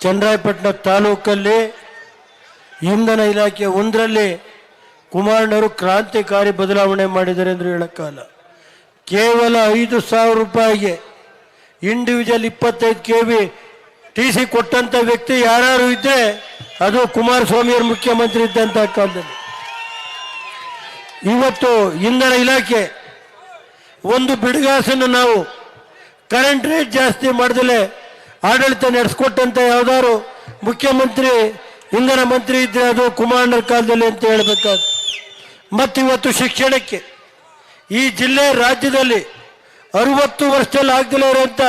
ಚನ್ನರಾಯಪಟ್ಟಣ ತಾಲೂಕಲ್ಲಿ ಇಂಧನ ಇಲಾಖೆ ಒಂದರಲ್ಲಿ ಕುಮಾರಣ್ಣವರು ಕ್ರಾಂತಿಕಾರಿ ಬದಲಾವಣೆ ಮಾಡಿದ್ದಾರೆ ಎಂದು ಹೇಳೋಕ್ಕಾಗಲ್ಲ ಕೇವಲ ಐದು ಸಾವಿರ ರೂಪಾಯಿಗೆ ಇಂಡಿವಿಜುವಲ್ ಇಪ್ಪತ್ತೈದು ಕೆ ವಿ ಟಿ ಸಿ ಕೊಟ್ಟಂಥ ವ್ಯಕ್ತಿ ಯಾರು ಇದ್ದರೆ ಅದು ಕುಮಾರಸ್ವಾಮಿಯವರು ಮುಖ್ಯಮಂತ್ರಿ ಇದ್ದಂಥ ಕಾಲದಲ್ಲಿ. ಇವತ್ತು ಇಂಧನ ಇಲಾಖೆ ಒಂದು ಬಿಡುಗಾಸನ್ನು ನಾವು ಕರೆಂಟ್ ರೇಟ್ ಜಾಸ್ತಿ ಮಾಡ್ದಲೆ ಆಡಳಿತ ನಡೆಸ್ಕೊಟ್ಟಂತ ಯಾವ್ದಾದ್ರು ಮುಖ್ಯಮಂತ್ರಿ, ಇಂಧನ ಮಂತ್ರಿ ಇದ್ರೆ ಅದು ಕುಮಾರಣ್ಣರ ಕಾಲದಲ್ಲಿ ಅಂತ ಹೇಳ್ಬೇಕಾದ್ರು. ಮತ್ತಿವತ್ತು ಶಿಕ್ಷಣಕ್ಕೆ. ಈ ಜಿಲ್ಲೆ ರಾಜ್ಯದಲ್ಲಿ ಅರುವತ್ತು ವರ್ಷದಲ್ಲಿ ಆಗದಲೇ ಇರುವಂತ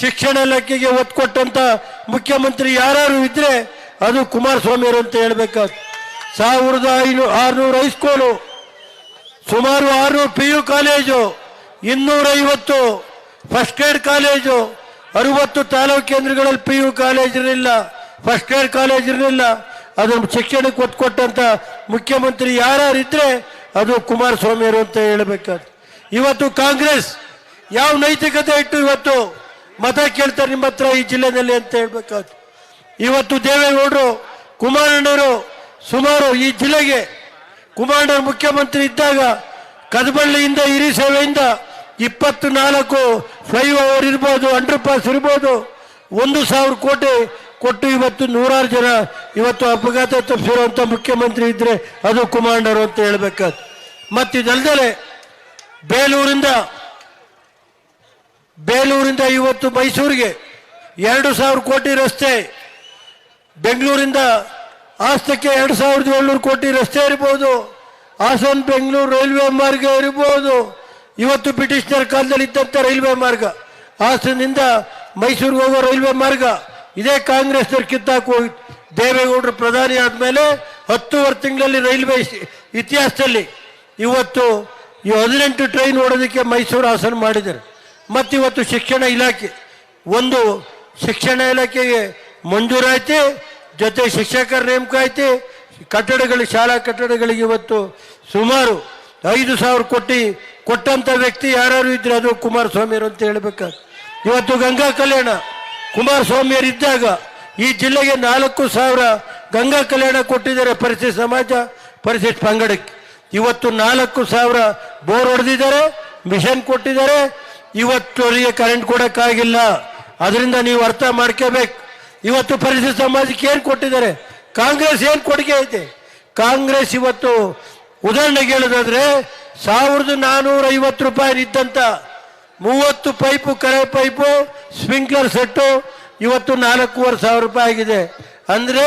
ಶಿಕ್ಷಣ ಇಲಾಖೆಗೆ ಒತ್ತು ಕೊಟ್ಟಂತ ಮುಖ್ಯಮಂತ್ರಿ ಯಾರು ಇದ್ರೆ ಅದು ಕುಮಾರಸ್ವಾಮಿ ಅವರು ಅಂತ ಹೇಳ್ಬೇಕಾದ್ರು. ಸಾವಿರದ ಐನೂ, ಆರುನೂರು ಹೈಸ್ಕೂಲು, ಸುಮಾರು ಆರುನೂರು ಪಿ ಯು ಕಾಲೇಜು, ಇನ್ನೂರೈವತ್ತು ಫಸ್ಟ್ ಗ್ರೇಡ್ ಕಾಲೇಜು ಅರುವತ್ತು ತಾಲೂಕು ಕೇಂದ್ರಗಳಲ್ಲಿ ಪಿ ಯು ಕಾಲೇಜ್ ಇರಲಿಲ್ಲ ಫಸ್ಟ್ ಇಯರ್ ಕಾಲೇಜ್ ಇರಲಿಲ್ಲ. ಅದನ್ನು ಶಿಕ್ಷಣಕ್ಕೆ ಒತ್ತು ಕೊಟ್ಟಂತ ಮುಖ್ಯಮಂತ್ರಿ ಯಾರು ಇದ್ರೆ ಅದು ಕುಮಾರಸ್ವಾಮಿಯವರು ಅಂತ ಹೇಳಬೇಕಾದ್ರೆ. ಇವತ್ತು ಕಾಂಗ್ರೆಸ್ ಯಾವ ನೈತಿಕತೆ ಇಟ್ಟು ಇವತ್ತು ಮತ ಕೇಳ್ತಾರೆ ನಿಮ್ಮ ಹತ್ರ ಈ ಜಿಲ್ಲೆನಲ್ಲಿ ಅಂತ ಹೇಳ್ಬೇಕಾದ್ರು. ಇವತ್ತು ದೇವೇಗೌಡರು, ಕುಮಾರಣ್ಣರು ಸುಮಾರು ಈ ಜಿಲ್ಲೆಗೆ ಕುಮಾರಣ್ಣ ಮುಖ್ಯಮಂತ್ರಿ ಇದ್ದಾಗ ಕದಬಳ್ಳಿಯಿಂದ ಹಿರಿಸೇವೆಯಿಂದ ಇಪ್ಪತ್ತು ನಾಲ್ಕು ಫ್ಲೈಓವರ್ ಇರ್ಬೋದು, ಅಂಡರ್ ಪಾಸ್ ಇರ್ಬೋದು. ಒಂದು ಸಾವಿರ ಕೋಟಿ ಕೊಟ್ಟು ಇವತ್ತು ನೂರಾರು ಜನ ಇವತ್ತು ಅಪಘಾತ ತಪ್ಪಿಸಿರುವಂಥ ಮುಖ್ಯಮಂತ್ರಿ ಇದ್ದರೆ ಅದು ಕುಮಾಂಡರು ಅಂತ ಹೇಳ್ಬೇಕಾದ್ರು ಮತ್ತಿದಲ್ದಲೆ ಬೇಲೂರಿಂದ ಬೇಲೂರಿಂದ ಇವತ್ತು ಮೈಸೂರಿಗೆ ಎರಡು ಸಾವಿರ ಕೋಟಿ ರಸ್ತೆ, ಬೆಂಗಳೂರಿಂದ ಆಸ್ತಕ್ಕೆ ಎರಡು ಸಾವಿರದ ಏಳ್ನೂರು ಕೋಟಿ ರಸ್ತೆ ಇರ್ಬೋದು, ಹಾಸನ್, ಬೆಂಗಳೂರು ರೈಲ್ವೆ ಮಾರ್ಗ ಇರ್ಬೋದು ಇವತ್ತು ಬ್ರಿಟಿಷರ ಕಾಲದಲ್ಲಿ ಇದ್ದಂಥ ರೈಲ್ವೆ ಮಾರ್ಗ, ಹಾಸನದಿಂದ ಮೈಸೂರಿಗೆ ಹೋಗೋ ರೈಲ್ವೆ ಮಾರ್ಗ, ಇದೇ ಕಾಂಗ್ರೆಸ್ನವ್ರು ಕಿತ್ತಾಕು ಹೋಗಿತ್ತು ದೇವೇಗೌಡರು ಪ್ರಧಾನಿ ಆದಮೇಲೆ ಹತ್ತುವರೆ ತಿಂಗಳಲ್ಲಿ ರೈಲ್ವೆ ಇತಿಹಾಸದಲ್ಲಿ ಇವತ್ತು ಈ ಹದಿನೆಂಟು ಟ್ರೈನ್ ಓಡೋದಕ್ಕೆ ಮೈಸೂರು ಹಾಸನ ಮಾಡಿದ್ದಾರೆ. ಮತ್ತಿವತ್ತು ಶಿಕ್ಷಣ ಇಲಾಖೆ, ಒಂದು ಶಿಕ್ಷಣ ಇಲಾಖೆಗೆ ಮಂಜೂರಾಯಿತು ಜೊತೆ ಶಿಕ್ಷಕರ ನೇಮಕ ಆಯಿತು, ಕಟ್ಟಡಗಳು, ಶಾಲಾ ಕಟ್ಟಡಗಳಿಗೆ ಇವತ್ತು ಸುಮಾರು ಐದು ಸಾವಿರ ಕೋಟಿ ಕೊಟ್ಟಂತ ವ್ಯಕ್ತಿ ಯಾರು ಇದ್ರೆ ಅದು ಕುಮಾರಸ್ವಾಮಿಯರು ಅಂತ ಹೇಳ್ಬೇಕಾದ್ರೆ. ಇವತ್ತು ಗಂಗಾ ಕಲ್ಯಾಣ ಕುಮಾರಸ್ವಾಮಿಯರು ಇದ್ದಾಗ ಈ ಜಿಲ್ಲೆಗೆ ನಾಲ್ಕು ಸಾವಿರ ಗಂಗಾ ಕಲ್ಯಾಣ ಕೊಟ್ಟಿದ್ದಾರೆ ಪರಿಶಿಷ್ಟ ಸಮಾಜ ಪರಿಶಿಷ್ಟ ಪಂಗಡಕ್ಕೆ. ಇವತ್ತು ನಾಲ್ಕು ಸಾವಿರ ಬೋರ್ ಹೊಡೆದಿದ್ದಾರೆ, ಮಿಷನ್ ಕೊಟ್ಟಿದ್ದಾರೆ. ಇವತ್ತು ಅವರಿಗೆ ಕರೆಂಟ್ ಕೊಡೋಕ್ಕಾಗಿಲ್ಲ. ಅದರಿಂದ ನೀವು ಅರ್ಥ ಮಾಡ್ಕೋಬೇಕು. ಇವತ್ತು ಪರಿಶಿಷ್ಟ ಸಮಾಜಕ್ಕೆ ಏನು ಕೊಟ್ಟಿದ್ದಾರೆ? ಕಾಂಗ್ರೆಸ್ ಏನು ಕೊಡುಗೆ ಐತೆ? ಕಾಂಗ್ರೆಸ್ ಇವತ್ತು ಉದಾಹರಣೆಗೆ ಹೇಳೋದಾದ್ರೆ ಸಾವಿರದ ನಾನ್ನೂರ ಐವತ್ತು ರೂಪಾಯಿ ಇದ್ದಂತ ಮೂವತ್ತು ಪೈಪು, ಕರೆ ಪೈಪು, ಸ್ಪ್ರಿಂಕ್ಲರ್ ಸೆಟ್ಟು ಇವತ್ತು ನಾಲ್ಕೂವರೆ ಸಾವಿರ ರೂಪಾಯಿ ಆಗಿದೆ. ಅಂದ್ರೆ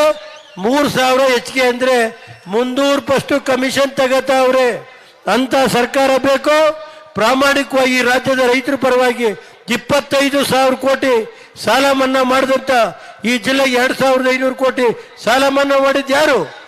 ಮೂರು ಸಾವಿರ ಹೆಚ್ಚಿಗೆ ಅಂದ್ರೆ ಮುನ್ನೂರು ಪಸ್ಟು ಕಮಿಷನ್ ತಗೋತಾವ್ರೆ ಅಂತ ಸರ್ಕಾರ ಬೇಕು. ಪ್ರಾಮಾಣಿಕವಾಗಿ ರಾಜ್ಯದ ರೈತರ ಪರವಾಗಿ ಇಪ್ಪತ್ತೈದು ಸಾವಿರ ಕೋಟಿ ಸಾಲ ಮನ್ನಾ ಮಾಡಿದಂತ ಈ ಜಿಲ್ಲೆಗೆ ಎರಡು ಸಾವಿರದ ಐನೂರು ಕೋಟಿ ಸಾಲ ಮನ್ನಾ ಮಾಡಿದ್ದು ಯಾರು?